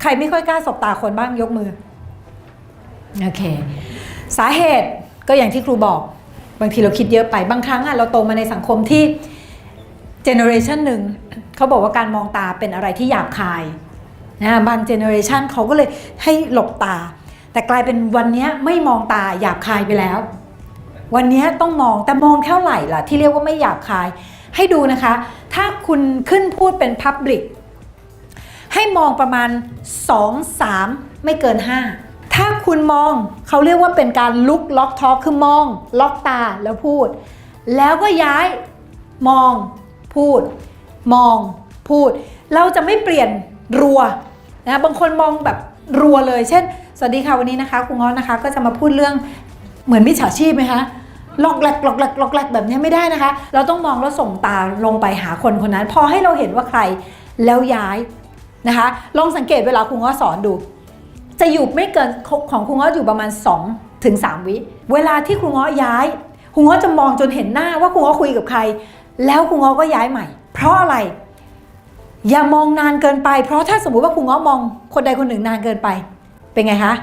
ใครไม่ค่อยกล้าสบตาคนบ้างยกมือโอเค สาเหตุก็อย่างที่ครูบอก บางทีเราคิดเยอะไปบางครั้งอะเราโตมาในสังคมที่เจเนอเรชันหนึ่งเขาบอกว่าการมองตาเป็นอะไรที่หยาบคายนะบางเจเนอเรชันเขาก็เลยให้หลบตา แต่กลายเป็นวันนี้ไม่มองตาหยาบคายไปแล้ว วันนี้ต้องมองแต่มองเท่าไหร่ล่ะ ที่เรียกว่าไม่หยาบคาย ให้ดูนะคะ ถ้าคุณขึ้นพูดเป็น Public ให้มองประมาณ 2 3 ไม่เกิน 5 ถ้าคุณมองเขาเรียกว่าเป็นการลุกล็อกทอคือมอง ล็อกตาแล้วพูด แล้วก็ย้ายมองพูด มองพูด เราจะไม่เปลี่ยนรัวนะบางคนมองแบบรัวเลย เช่น สวัสดีค่ะวันนี้นะคะครูง้อนะคะ ก็จะมาพูดเรื่องเหมือนมิจฉาชีพไหมคะล็อกแหลกล็อกแหลกล็อกแหลกแบบนี้ไม่ได้นะคะ เราต้องมองแล้วส่งตาลงไปหาคนคนนั้น พอให้เราเห็นว่าใครแล้วย้าย นะคะ ลองสังเกตเวลาครูง้อสอนดู จะอยู่ไม่เกินของครูง้ออยู่ประมาณ 2 ถึง 3 วิ เวลาที่ครูง้อย้ายครูง้อจะมองจนเห็นหน้าว่าครูง้อคุยกับใคร แล้วครูง้อก็ย้ายใหม่ เพราะอะไร อย่ามองนานเกินไป เพราะถ้าสมมุติว่าครูง้อมองคนใดคนหนึ่งนานเกินไป เป็นไงคะ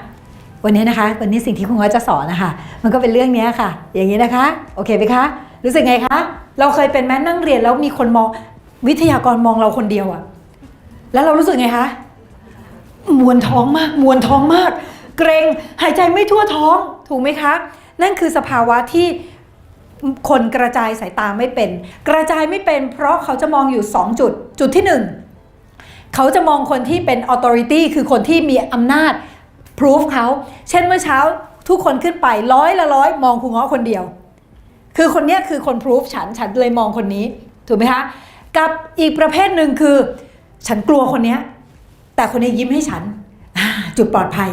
วันนี้นะคะ วันนี้สิ่งที่ครูง้อจะสอนนะคะ มันก็เป็นเรื่องนี้ค่ะ อย่างนี้นะคะ โอเคไหมคะ รู้สึกไงคะ เราเคยเป็นแม่นั่งเรียนแล้วมีคนมองวิทยากรมองเราคนเดียวอะ แล้วเรารู้สึกไงคะมวนท้องมากมวนท้องมาก เกรงหายใจไม่ทั่วท้องถูกไหมคะ นั่นคือสภาวะที่คนกระจายสายตาไม่เป็น กระจายไม่เป็นเพราะเขาจะมองอยู่ 2 จุด จุดที่ 1 เขาจะมองคนที่เป็น authority คือคนที่มีอำนาจ proof เขา เช่นเมื่อเช้าทุกคนขึ้นไปร้อยละร้อยมองครูง้อคนเดียว คือคนนี้คือคน proof ฉันฉันเลยมองคนนี้ ถูกไหมคะ กับอีกประเภทหนึ่งคือ ฉันกลัวคนเนี้ย แต่คนนี้ยิ้มให้ฉัน จุดปลอดภัย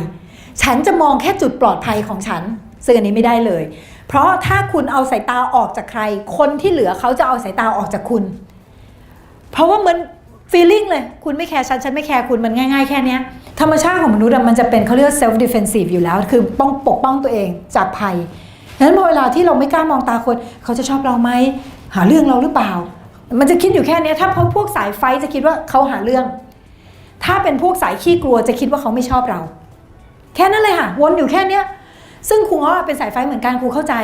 ฉันจะมองแค่จุดปลอดภัยของฉันซึ่งอันนี้ไม่ได้เลย เพราะถ้าคุณเอาสายตาออกจากใคร คนที่เหลือเขาจะเอาสายตาออกจากคุณ เพราะว่ามัน feeling เลย คุณไม่แคร์ฉัน ฉันไม่แคร์คุณ มันง่ายๆแค่นี้ธรรมชาติของมนุษย์มันจะเป็นเขาเรียกว่า self defensive อยู่แล้ว คือป้องปกป้องตัวเองจากภัยดังนั้นพอเวลาที่เราไม่กล้ามองตาคน เขาจะชอบเราไหม หาเรื่องเราหรือเปล่า มันจะคิดอยู่แค่เนี้ยถ้าพวกสายไฟจะคิดว่าเขาหาเรื่อง ถ้าเป็นพวกสายขี้กลัวจะคิดว่าเขาไม่ชอบเรา แค่นั้นเลยค่ะ วนอยู่แค่เนี้ยซึ่งครูอ้อเป็นสายไฟเหมือนกันครูเข้าใจ